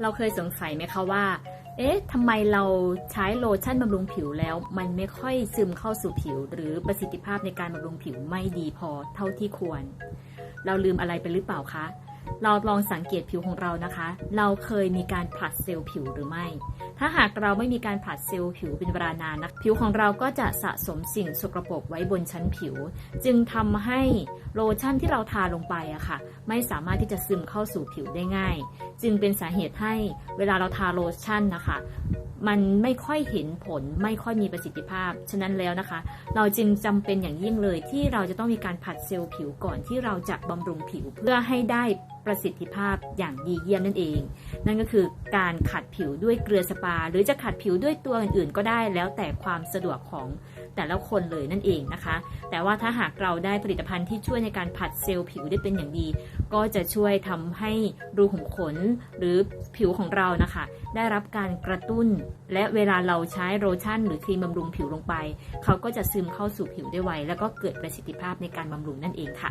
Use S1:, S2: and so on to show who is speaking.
S1: เราเคยสงสัยไหมคะว่า เอ๊ะทำไมเราใช้โลชั่นบำรุงผิวแล้ว มันไม่ค่อยซึมเข้าสู่ผิว หรือประสิทธิภาพในการบำรุงผิวไม่ดีพอเท่าที่ควร เราลืมอะไรไปหรือเปล่าคะ เราลองสังเกตผิวของเรานะคะ เราเคยมีการผลัดเซลล์ผิวหรือไม่ ถ้าหากเราไม่มีการผลัดเซลล์ผิวเป็นเวลานานนะผิวของเราก็จะสะสมสิ่งสกรปรกไว้บนชั้นผิว จึงทำให้โลชั่นที่เราทาลงไปอะค่ะ ไม่สามารถที่จะซึมเข้าสู่ผิวได้ง่าย จึงเป็นสาเหตุให้เวลาเราทาโลชั่นนะคะ มันไม่ค่อยเห็นผลไม่ค่อยมีประสิทธิภาพ ฉะนั้นแล้วนะคะ เราจึงจำเป็นอย่างยิ่งเลยที่เราจะต้องมีการผัดเซลล์ผิวก่อนที่เราจะบำรุงผิวเพื่อให้ได้ประสิทธิภาพอย่างดีเยี่ยมนั่นเอง นั่นก็คือการขัดผิวด้วยเกลือสปา หรือจะขัดผิวด้วยตัวอื่นๆ ก็ได้แล้วแต่ความสะดวกของ แต่ละคนเลยนั่นเองนะคะ แต่ว่าถ้าหากเราได้ผลิตภัณฑ์ที่ช่วยในการผัดเซลล์ผิวได้เป็นอย่างดี ก็จะช่วยทำให้รูขุมขนหรือผิวของเรานะคะ ได้รับการกระตุ้น และเวลาเราใช้โลชั่น หรือครีมบำรุงผิวลงไป เขาก็จะซึมเข้าสู่ผิวได้ไวแล้วก็เกิดประสิทธิภาพในการบำรุงนั่นเองค่ะ